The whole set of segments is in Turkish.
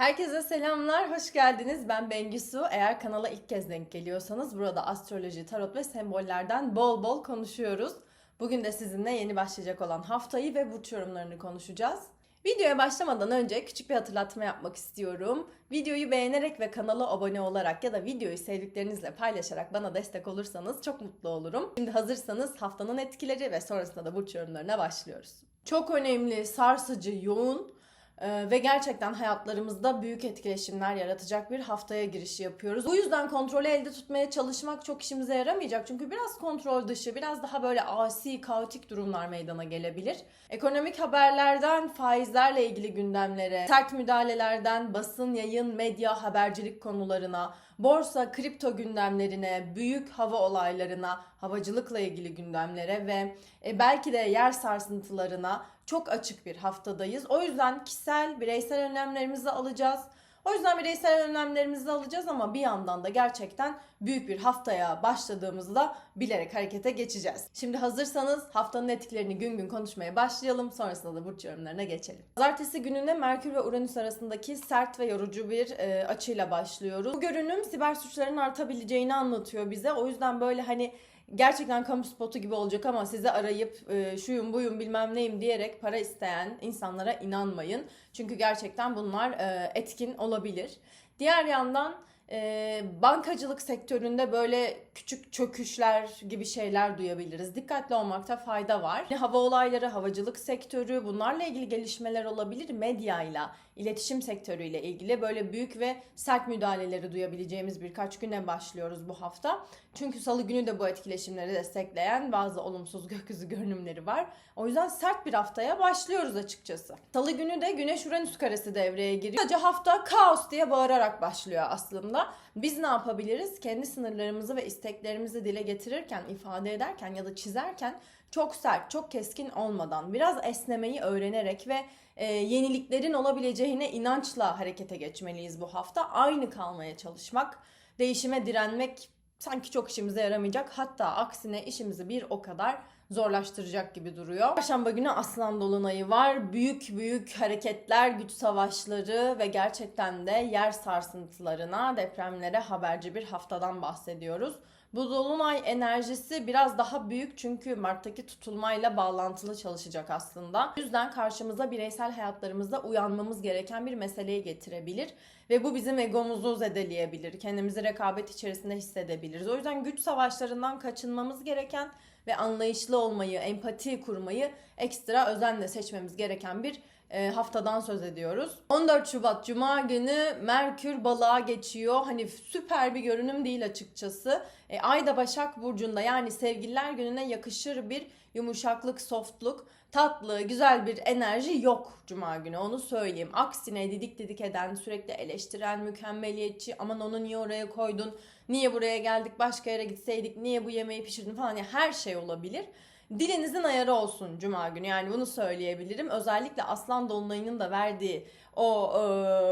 Herkese selamlar, hoş geldiniz. Ben Bengisu. Eğer kanala ilk kez denk geliyorsanız burada astroloji, tarot ve sembollerden bol bol konuşuyoruz. Bugün de sizinle yeni başlayacak olan haftayı ve burç yorumlarını konuşacağız. Videoya başlamadan önce küçük bir hatırlatma yapmak istiyorum. Videoyu beğenerek ve kanala abone olarak ya da videoyu sevdiklerinizle paylaşarak bana destek olursanız çok mutlu olurum. Şimdi hazırsanız haftanın etkileri ve sonrasında da burç yorumlarına başlıyoruz. Çok önemli, sarsıcı, yoğun ve gerçekten hayatlarımızda büyük etkileşimler yaratacak bir haftaya giriş yapıyoruz. Bu yüzden kontrolü elde tutmaya çalışmak çok işimize yaramayacak. Çünkü biraz kontrol dışı, biraz daha böyle asi, kaotik durumlar meydana gelebilir. Ekonomik haberlerden faizlerle ilgili gündemlere, sert müdahalelerden basın, yayın, medya, habercilik konularına, borsa, kripto gündemlerine, büyük hava olaylarına, havacılıkla ilgili gündemlere ve e, belki de yer sarsıntılarına çok açık bir haftadayız. O yüzden kişisel, bireysel önlemlerimizi alacağız. O yüzden bireysel önlemlerimizi alacağız ama bir yandan da gerçekten büyük bir haftaya başladığımızda bilerek harekete geçeceğiz. Şimdi hazırsanız haftanın etkilerini gün gün konuşmaya başlayalım. Sonrasında da burç yorumlarına geçelim. Pazartesi gününde Merkür ve Uranüs arasındaki sert ve yorucu bir e, açıyla başlıyoruz. Bu görünüm siber suçların artabileceğini anlatıyor bize. O yüzden böyle hani gerçekten kamu spotu gibi olacak ama sizi arayıp e, şuyum buyum bilmem neyim diyerek para isteyen insanlara inanmayın. Çünkü gerçekten bunlar e, etkin olabilir. Diğer yandan e, bankacılık sektöründe böyle küçük çöküşler gibi şeyler duyabiliriz. Dikkatli olmakta fayda var. Hava olayları, havacılık sektörü bunlarla ilgili gelişmeler olabilir. Medyayla, iletişim sektörüyle ilgili böyle büyük ve sert müdahaleleri duyabileceğimiz birkaç güne başlıyoruz bu hafta. Çünkü salı günü de bu etkileşimleri destekleyen bazı olumsuz gökyüzü görünümleri var. O yüzden sert bir haftaya başlıyoruz açıkçası. Salı günü de Güneş Uranüs karesi devreye giriyor. Sadece hafta kaos diye bağırarak başlıyor aslında. Biz ne yapabiliriz? Kendi sınırlarımızı ve isteklerimizi dile getirirken, ifade ederken ya da çizerken çok sert, çok keskin olmadan biraz esnemeyi öğrenerek ve e, yeniliklerin olabileceğine inançla harekete geçmeliyiz bu hafta. Aynı kalmaya çalışmak, değişime direnmek sanki çok işimize yaramayacak. Hatta aksine işimizi bir o kadar zorlaştıracak gibi duruyor. Perşembe günü Aslan Dolunay'ı var. Büyük büyük hareketler, güç savaşları ve gerçekten de yer sarsıntılarına, depremlere haberci bir haftadan bahsediyoruz. Bu dolunay enerjisi biraz daha büyük çünkü Mart'taki tutulmayla bağlantılı çalışacak aslında. O yüzden karşımıza bireysel hayatlarımızda uyanmamız gereken bir meseleyi getirebilir ve bu bizim egomuzu zedeleyebilir. Kendimizi rekabet içerisinde hissedebiliriz. O yüzden güç savaşlarından kaçınmamız gereken ve anlayışlı olmayı, empati kurmayı ekstra özenle seçmemiz gereken bir haftadan söz ediyoruz. 14 Şubat Cuma günü Merkür balığa geçiyor. Hani süper bir görünüm değil açıkçası. E, Ay da Başak Burcu'nda yani sevgililer gününe yakışır bir yumuşaklık, softluk, tatlı, güzel bir enerji yok Cuma günü onu söyleyeyim. Aksine didik didik eden, sürekli eleştiren, mükemmeliyetçi aman onu niye oraya koydun, niye buraya geldik başka yere gitseydik, niye bu yemeği pişirdin falan yani her şey olabilir. Dilinizin ayarı olsun cuma günü yani bunu söyleyebilirim. Özellikle Aslan Dolunay'ın da verdiği o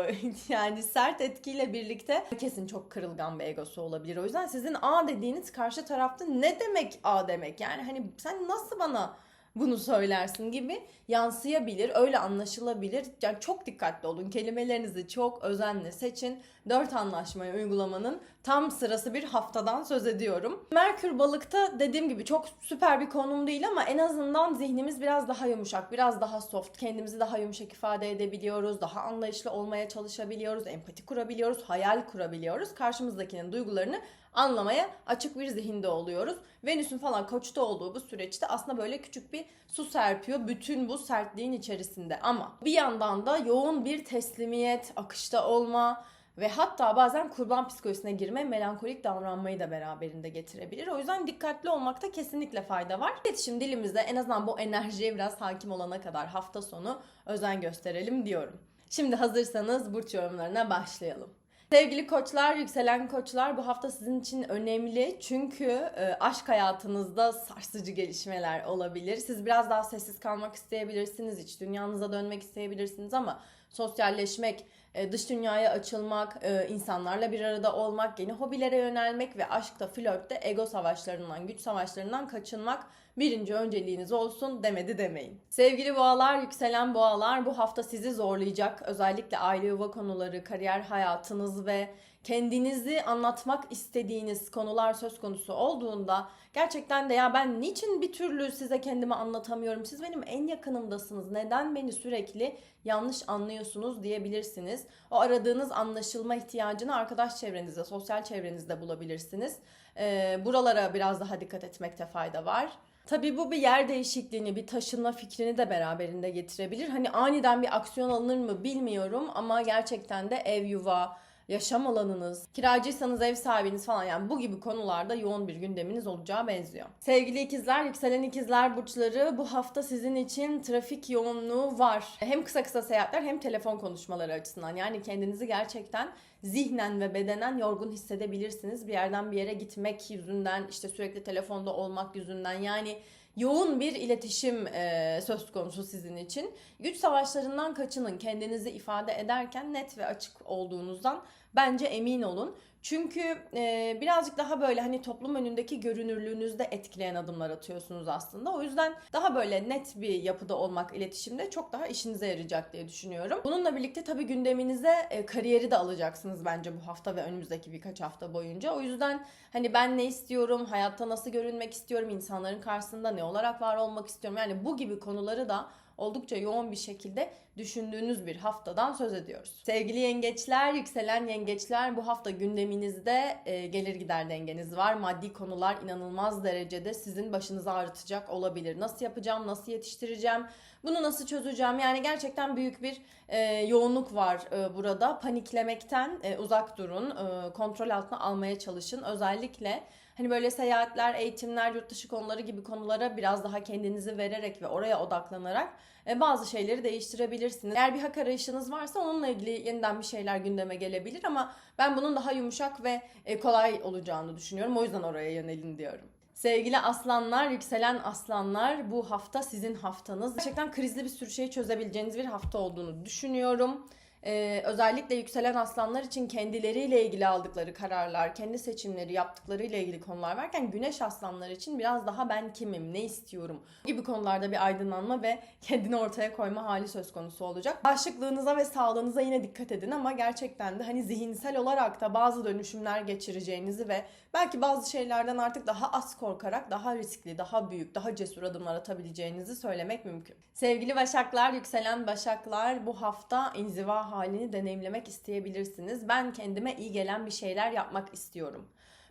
e, yani sert etkiyle birlikte kesin çok kırılgan bir egosu olabilir. O yüzden sizin A dediğiniz karşı tarafta ne demek A demek? Yani hani sen nasıl bana bunu söylersin gibi yansıyabilir, öyle anlaşılabilir. Yani çok dikkatli olun. Kelimelerinizi çok özenle seçin. Dört anlaşmayı uygulamanın tam sırası bir haftadan söz ediyorum. Merkür balıkta dediğim gibi çok süper bir konum değil ama en azından zihnimiz biraz daha yumuşak, biraz daha soft. Kendimizi daha yumuşak ifade edebiliyoruz. Daha anlayışlı olmaya çalışabiliyoruz. Empati kurabiliyoruz, hayal kurabiliyoruz. Karşımızdakinin duygularını anlamaya açık bir zihinde oluyoruz. Venüs'ün falan koçta olduğu bu süreçte aslında böyle küçük bir su serpiyor bütün bu sertliğin içerisinde. Ama bir yandan da yoğun bir teslimiyet, akışta olma, ve hatta bazen kurban psikolojisine girme, melankolik davranmayı da beraberinde getirebilir. O yüzden dikkatli olmakta kesinlikle fayda var. İletişim dilimizde en azından bu enerjiye biraz hakim olana kadar hafta sonu özen gösterelim diyorum. Şimdi hazırsanız burç yorumlarına başlayalım. Sevgili koçlar, yükselen koçlar bu hafta sizin için önemli. Çünkü e, aşk hayatınızda sarsıcı gelişmeler olabilir. Siz biraz daha sessiz kalmak isteyebilirsiniz, iç dünyanıza dönmek isteyebilirsiniz ama sosyalleşmek, dış dünyaya açılmak, e, insanlarla bir arada olmak, yeni hobilere yönelmek ve aşkta, flörtte ego savaşlarından, güç savaşlarından kaçınmak birinci önceliğiniz olsun demedi demeyin. Sevgili boğalar, yükselen boğalar bu hafta sizi zorlayacak. Özellikle aile yuva konuları, kariyer hayatınız ve kendinizi anlatmak istediğiniz konular söz konusu olduğunda gerçekten de ya ben niçin bir türlü size kendimi anlatamıyorum? Siz benim en yakınımdasınız. Neden beni sürekli yanlış anlıyorsunuz diyebilirsiniz. O aradığınız anlaşılma ihtiyacını arkadaş çevrenizde, sosyal çevrenizde bulabilirsiniz. Ee, buralara biraz daha dikkat etmekte fayda var. Tabii bu bir yer değişikliğini, bir taşınma fikrini de beraberinde getirebilir. Hani aniden bir aksiyon alınır mı bilmiyorum ama gerçekten de ev yuva, yaşam alanınız, kiracıysanız ev sahibiniz falan yani bu gibi konularda yoğun bir gündeminiz olacağı benziyor. Sevgili ikizler, yükselen ikizler burçları bu hafta sizin için trafik yoğunluğu var. Hem kısa kısa seyahatler hem telefon konuşmaları açısından. Yani kendinizi gerçekten zihnen ve bedenen yorgun hissedebilirsiniz. Bir yerden bir yere gitmek yüzünden, işte sürekli telefonda olmak yüzünden yani yoğun bir iletişim e, söz konusu sizin için. Güç savaşlarından kaçının. Kendinizi ifade ederken net ve açık olduğunuzdan bence emin olun. Çünkü e, birazcık daha böyle hani toplum önündeki görünürlüğünüzde etkileyen adımlar atıyorsunuz aslında. O yüzden daha böyle net bir yapıda olmak iletişimde çok daha işinize yarayacak diye düşünüyorum. Bununla birlikte tabii gündeminize e, kariyeri de alacaksınız bence bu hafta ve önümüzdeki birkaç hafta boyunca. O yüzden hani ben ne istiyorum, hayatta nasıl görünmek istiyorum, insanların karşısında ne olarak var olmak istiyorum. Yani bu gibi konuları da oldukça yoğun bir şekilde düşündüğünüz bir haftadan söz ediyoruz. Sevgili yengeçler, yükselen yengeçler bu hafta gündeminizde e, gelir gider dengeniz var. Maddi konular inanılmaz derecede sizin başınızı ağrıtacak olabilir. Nasıl yapacağım, nasıl yetiştireceğim, bunu nasıl çözeceğim? Yani gerçekten büyük bir e, yoğunluk var e, burada. Paniklemekten e, uzak durun, e, kontrol altına almaya çalışın. Özellikle hani böyle seyahatler, eğitimler, yurt dışı konuları gibi konulara biraz daha kendinizi vererek ve oraya odaklanarak e, bazı şeyleri değiştirebilirsiniz. Eğer bir hak arayışınız varsa onunla ilgili yeniden bir şeyler gündeme gelebilir ama ben bunun daha yumuşak ve e, kolay olacağını düşünüyorum. O yüzden oraya yönelin diyorum. Sevgili aslanlar, yükselen aslanlar bu hafta sizin haftanız. Gerçekten krizli bir sürü şeyi çözebileceğiniz bir hafta olduğunu düşünüyorum. Ee, özellikle yükselen aslanlar için kendileriyle ilgili aldıkları kararlar, kendi seçimleri yaptıklarıyla ilgili konular varken güneş aslanlar için biraz daha ben kimim, ne istiyorum gibi konularda bir aydınlanma ve kendini ortaya koyma hali söz konusu olacak. Bağışıklığınıza ve sağlığınıza yine dikkat edin ama gerçekten de hani zihinsel olarak da bazı dönüşümler geçireceğinizi ve belki bazı şeylerden artık daha az korkarak daha riskli, daha büyük, daha cesur adımlar atabileceğinizi söylemek mümkün. Sevgili Başaklar, yükselen Başaklar bu hafta inziva halini deneyimlemek isteyebilirsiniz. Ben kendime iyi gelen bir şeyler yapmak istiyorum.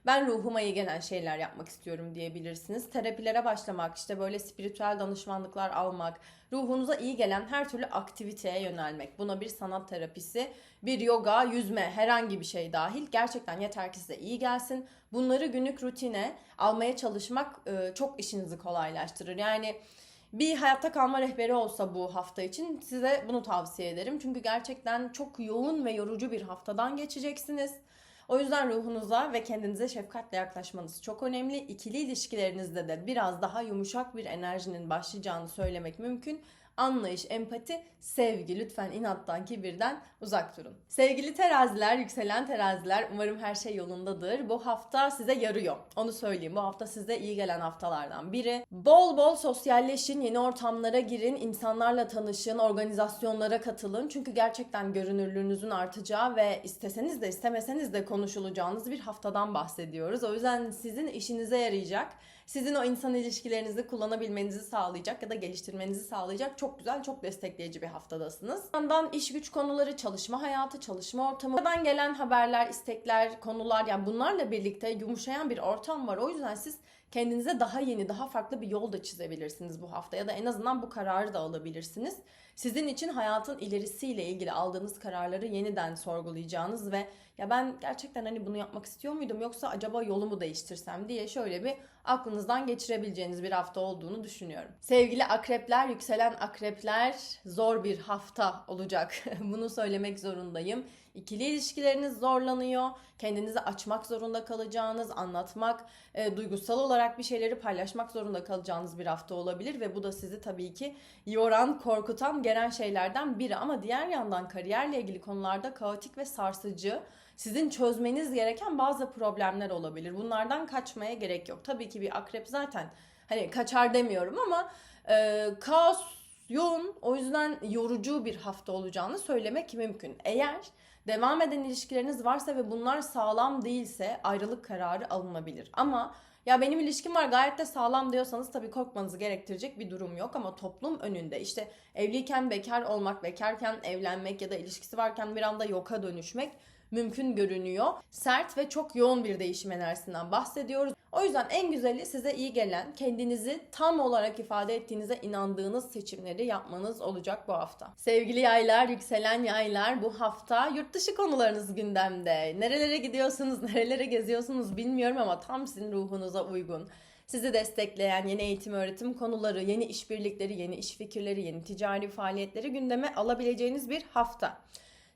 Ben ruhuma iyi gelen şeyler yapmak istiyorum diyebilirsiniz. Terapilere başlamak, işte böyle spiritüel danışmanlıklar almak, ruhunuza iyi gelen her türlü aktiviteye yönelmek. Buna bir sanat terapisi, bir yoga, yüzme, herhangi bir şey dahil. Gerçekten yeter ki size iyi gelsin. Bunları günlük rutine almaya çalışmak e, çok işinizi kolaylaştırır. Yani bir hayatta kalma rehberi olsa bu hafta için size bunu tavsiye ederim. Çünkü gerçekten çok yoğun ve yorucu bir haftadan geçeceksiniz. O yüzden ruhunuza ve kendinize şefkatle yaklaşmanız çok önemli. İkili ilişkilerinizde de biraz daha yumuşak bir enerjinin başlayacağını söylemek mümkün anlayış, empati, sevgi. Lütfen inattan, kibirden uzak durun. Sevgili teraziler, yükselen teraziler umarım her şey yolundadır. Bu hafta size yarıyor. Onu söyleyeyim. Bu hafta size iyi gelen haftalardan biri. Bol bol sosyalleşin, yeni ortamlara girin, insanlarla tanışın, organizasyonlara katılın. Çünkü gerçekten görünürlüğünüzün artacağı ve isteseniz de istemeseniz de konuşulacağınız bir haftadan bahsediyoruz. O yüzden sizin işinize yarayacak sizin o insan ilişkilerinizi kullanabilmenizi sağlayacak ya da geliştirmenizi sağlayacak çok güzel, çok destekleyici bir haftadasınız. Yandan iş güç konuları, çalışma hayatı, çalışma ortamı, buradan gelen haberler, istekler, konular yani bunlarla birlikte yumuşayan bir ortam var. O yüzden siz kendinize daha yeni, daha farklı bir yol da çizebilirsiniz bu hafta ya da en azından bu kararı da alabilirsiniz. Sizin için hayatın ilerisiyle ilgili aldığınız kararları yeniden sorgulayacağınız ve ya ben gerçekten hani bunu yapmak istiyor muydum yoksa acaba yolumu değiştirsem diye şöyle bir aklınızdan geçirebileceğiniz bir hafta olduğunu düşünüyorum. Sevgili akrepler, yükselen akrepler zor bir hafta olacak. bunu söylemek zorundayım. İkili ilişkileriniz zorlanıyor. Kendinizi açmak zorunda kalacağınız, anlatmak, e, duygusal olarak bir şeyleri paylaşmak zorunda kalacağınız bir hafta olabilir ve bu da sizi tabii ki yoran, korkutan, gelen şeylerden biri. Ama diğer yandan kariyerle ilgili konularda kaotik ve sarsıcı, sizin çözmeniz gereken bazı problemler olabilir. Bunlardan kaçmaya gerek yok. Tabii ki bir akrep zaten hani kaçar demiyorum ama e, kaos yoğun o yüzden yorucu bir hafta olacağını söylemek mümkün. Eğer devam eden ilişkileriniz varsa ve bunlar sağlam değilse ayrılık kararı alınabilir. Ama ya benim ilişkim var gayet de sağlam diyorsanız tabii korkmanızı gerektirecek bir durum yok ama toplum önünde işte evliyken bekar olmak, bekarken evlenmek ya da ilişkisi varken bir anda yoka dönüşmek mümkün görünüyor. Sert ve çok yoğun bir değişim enerjisinden bahsediyoruz. O yüzden en güzeli size iyi gelen, kendinizi tam olarak ifade ettiğinize inandığınız seçimleri yapmanız olacak bu hafta. Sevgili yaylar, yükselen yaylar bu hafta yurt dışı konularınız gündemde. Nerelere gidiyorsunuz, nerelere geziyorsunuz bilmiyorum ama tam sizin ruhunuza uygun. Sizi destekleyen yeni eğitim öğretim konuları, yeni işbirlikleri, yeni iş fikirleri, yeni ticari faaliyetleri gündeme alabileceğiniz bir hafta.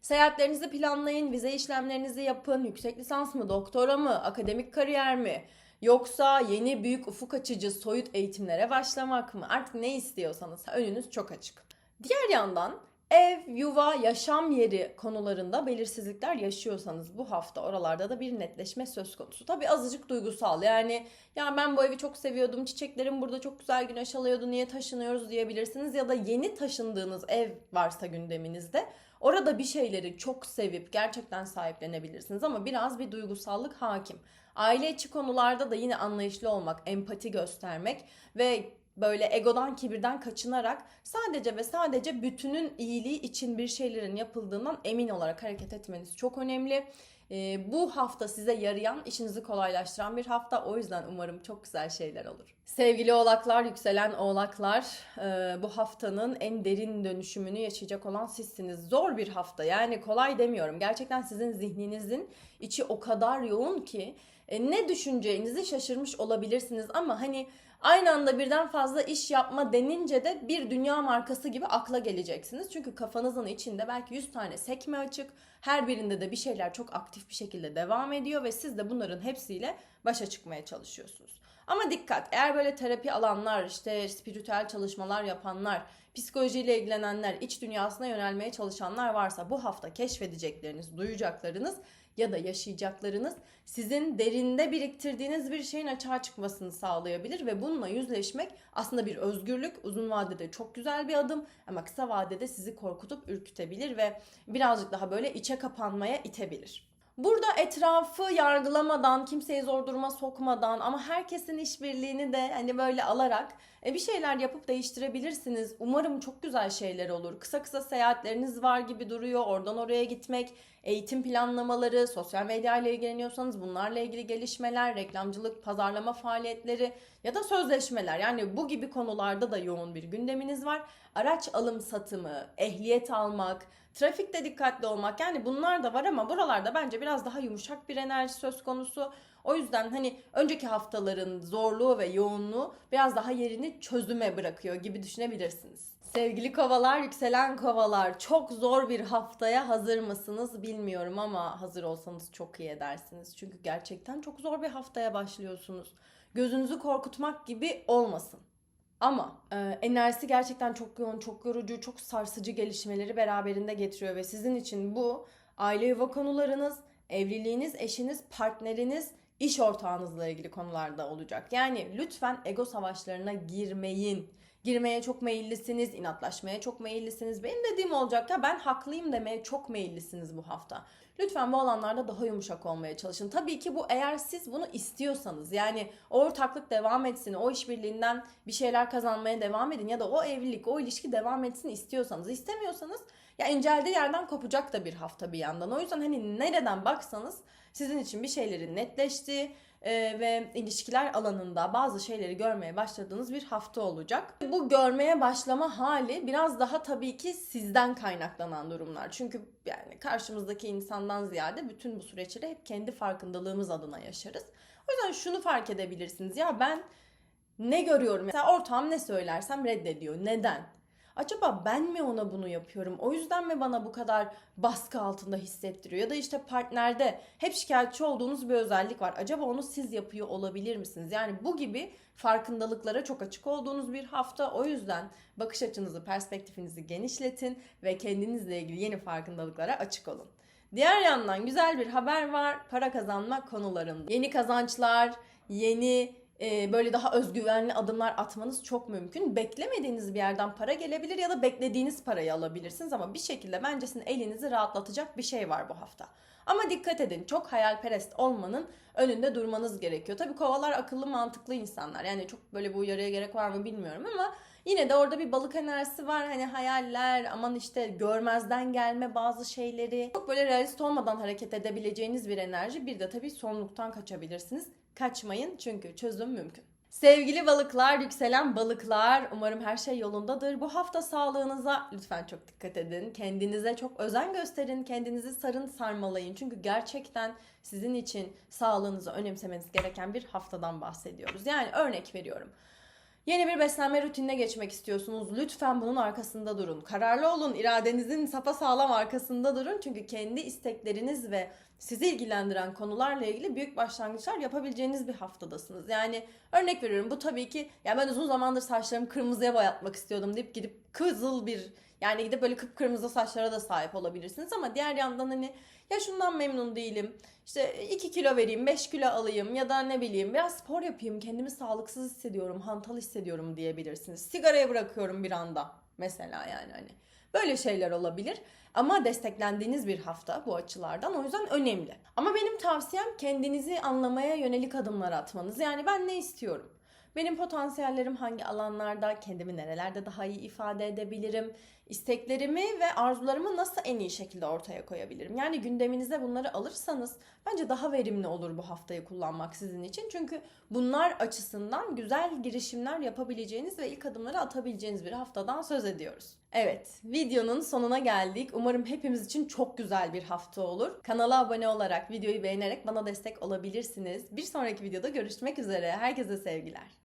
Seyahatlerinizi planlayın, vize işlemlerinizi yapın. Yüksek lisans mı, doktora mı, akademik kariyer mi? Yoksa yeni büyük ufuk açıcı soyut eğitimlere başlamak mı? Artık ne istiyorsanız önünüz çok açık. Diğer yandan ev, yuva, yaşam yeri konularında belirsizlikler yaşıyorsanız bu hafta oralarda da bir netleşme söz konusu. Tabii azıcık duygusal yani ya ben bu evi çok seviyordum, çiçeklerim burada çok güzel güneş alıyordu, niye taşınıyoruz diyebilirsiniz. Ya da yeni taşındığınız ev varsa gündeminizde orada bir şeyleri çok sevip gerçekten sahiplenebilirsiniz ama biraz bir duygusallık hakim. Aile içi konularda da yine anlayışlı olmak, empati göstermek ve böyle egodan kibirden kaçınarak sadece ve sadece bütünün iyiliği için bir şeylerin yapıldığından emin olarak hareket etmeniz çok önemli. Ee, bu hafta size yarayan, işinizi kolaylaştıran bir hafta. O yüzden umarım çok güzel şeyler olur. Sevgili oğlaklar, yükselen oğlaklar, e, bu haftanın en derin dönüşümünü yaşayacak olan sizsiniz. Zor bir hafta yani kolay demiyorum. Gerçekten sizin zihninizin içi o kadar yoğun ki e, ne düşüneceğinizi şaşırmış olabilirsiniz ama hani Aynı anda birden fazla iş yapma denince de bir dünya markası gibi akla geleceksiniz. Çünkü kafanızın içinde belki 100 tane sekme açık. Her birinde de bir şeyler çok aktif bir şekilde devam ediyor ve siz de bunların hepsiyle başa çıkmaya çalışıyorsunuz. Ama dikkat eğer böyle terapi alanlar, işte spiritüel çalışmalar yapanlar, psikolojiyle ilgilenenler, iç dünyasına yönelmeye çalışanlar varsa bu hafta keşfedecekleriniz, duyacaklarınız ya da yaşayacaklarınız sizin derinde biriktirdiğiniz bir şeyin açığa çıkmasını sağlayabilir ve bununla yüzleşmek aslında bir özgürlük. Uzun vadede çok güzel bir adım ama kısa vadede sizi korkutup ürkütebilir ve birazcık daha böyle içe kapanmaya itebilir. Burada etrafı yargılamadan, kimseyi zor duruma sokmadan ama herkesin işbirliğini de hani böyle alarak e, bir şeyler yapıp değiştirebilirsiniz. Umarım çok güzel şeyler olur. Kısa kısa seyahatleriniz var gibi duruyor. Oradan oraya gitmek, eğitim planlamaları, sosyal medya ile ilgileniyorsanız bunlarla ilgili gelişmeler, reklamcılık, pazarlama faaliyetleri ya da sözleşmeler. Yani bu gibi konularda da yoğun bir gündeminiz var. Araç alım satımı, ehliyet almak, trafikte dikkatli olmak yani bunlar da var ama buralarda bence biraz daha yumuşak bir enerji söz konusu. O yüzden hani önceki haftaların zorluğu ve yoğunluğu biraz daha yerini çözüme bırakıyor gibi düşünebilirsiniz. Sevgili kovalar, yükselen kovalar çok zor bir haftaya hazır mısınız bilmiyorum ama hazır olsanız çok iyi edersiniz. Çünkü gerçekten çok zor bir haftaya başlıyorsunuz. Gözünüzü korkutmak gibi olmasın. Ama e, enerjisi gerçekten çok yoğun, çok yorucu, çok sarsıcı gelişmeleri beraberinde getiriyor ve sizin için bu aile yuva konularınız, evliliğiniz, eşiniz, partneriniz, iş ortağınızla ilgili konularda olacak. Yani lütfen ego savaşlarına girmeyin. Girmeye çok meyillisiniz, inatlaşmaya çok meyillisiniz. Benim dediğim olacak ya ben haklıyım demeye çok meyillisiniz bu hafta. Lütfen bu alanlarda daha yumuşak olmaya çalışın. Tabii ki bu eğer siz bunu istiyorsanız yani o ortaklık devam etsin, o işbirliğinden bir şeyler kazanmaya devam edin ya da o evlilik, o ilişki devam etsin istiyorsanız. istemiyorsanız ya inceldiği yerden kopacak da bir hafta bir yandan. O yüzden hani nereden baksanız sizin için bir şeylerin netleştiği, e, ve ilişkiler alanında bazı şeyleri görmeye başladığınız bir hafta olacak. Bu görmeye başlama hali biraz daha tabii ki sizden kaynaklanan durumlar. Çünkü yani karşımızdaki insandan ziyade bütün bu süreçleri hep kendi farkındalığımız adına yaşarız. O yüzden şunu fark edebilirsiniz. Ya ben ne görüyorum? Mesela ortağım ne söylersem reddediyor. Neden? Acaba ben mi ona bunu yapıyorum? O yüzden mi bana bu kadar baskı altında hissettiriyor? Ya da işte partnerde hep şikayetçi olduğunuz bir özellik var. Acaba onu siz yapıyor olabilir misiniz? Yani bu gibi farkındalıklara çok açık olduğunuz bir hafta. O yüzden bakış açınızı, perspektifinizi genişletin ve kendinizle ilgili yeni farkındalıklara açık olun. Diğer yandan güzel bir haber var. Para kazanma konularında. Yeni kazançlar, yeni e, böyle daha özgüvenli adımlar atmanız çok mümkün. Beklemediğiniz bir yerden para gelebilir ya da beklediğiniz parayı alabilirsiniz ama bir şekilde bence sizin elinizi rahatlatacak bir şey var bu hafta. Ama dikkat edin çok hayalperest olmanın önünde durmanız gerekiyor. Tabii kovalar akıllı mantıklı insanlar. Yani çok böyle bu uyarıya gerek var mı bilmiyorum ama yine de orada bir balık enerjisi var. Hani hayaller aman işte görmezden gelme bazı şeyleri. Çok böyle realist olmadan hareket edebileceğiniz bir enerji. Bir de tabii sonluktan kaçabilirsiniz. Kaçmayın çünkü çözüm mümkün. Sevgili balıklar, yükselen balıklar, umarım her şey yolundadır. Bu hafta sağlığınıza lütfen çok dikkat edin. Kendinize çok özen gösterin, kendinizi sarın sarmalayın. Çünkü gerçekten sizin için sağlığınızı önemsemeniz gereken bir haftadan bahsediyoruz. Yani örnek veriyorum. Yeni bir beslenme rutinine geçmek istiyorsunuz. Lütfen bunun arkasında durun. Kararlı olun. iradenizin sağlam arkasında durun. Çünkü kendi istekleriniz ve sizi ilgilendiren konularla ilgili büyük başlangıçlar yapabileceğiniz bir haftadasınız. Yani örnek veriyorum bu tabii ki ya ben uzun zamandır saçlarımı kırmızıya boyatmak istiyordum deyip gidip kızıl bir yani gidip böyle kıpkırmızı saçlara da sahip olabilirsiniz ama diğer yandan hani ya şundan memnun değilim. İşte 2 kilo vereyim, 5 kilo alayım ya da ne bileyim biraz spor yapayım, kendimi sağlıksız hissediyorum, hantal hissediyorum diyebilirsiniz. Sigarayı bırakıyorum bir anda mesela yani hani. Böyle şeyler olabilir. Ama desteklendiğiniz bir hafta bu açılardan o yüzden önemli. Ama benim tavsiyem kendinizi anlamaya yönelik adımlar atmanız. Yani ben ne istiyorum? Benim potansiyellerim hangi alanlarda, kendimi nerelerde daha iyi ifade edebilirim? isteklerimi ve arzularımı nasıl en iyi şekilde ortaya koyabilirim? Yani gündeminize bunları alırsanız bence daha verimli olur bu haftayı kullanmak sizin için. Çünkü bunlar açısından güzel girişimler yapabileceğiniz ve ilk adımları atabileceğiniz bir haftadan söz ediyoruz. Evet, videonun sonuna geldik. Umarım hepimiz için çok güzel bir hafta olur. Kanala abone olarak, videoyu beğenerek bana destek olabilirsiniz. Bir sonraki videoda görüşmek üzere. Herkese sevgiler.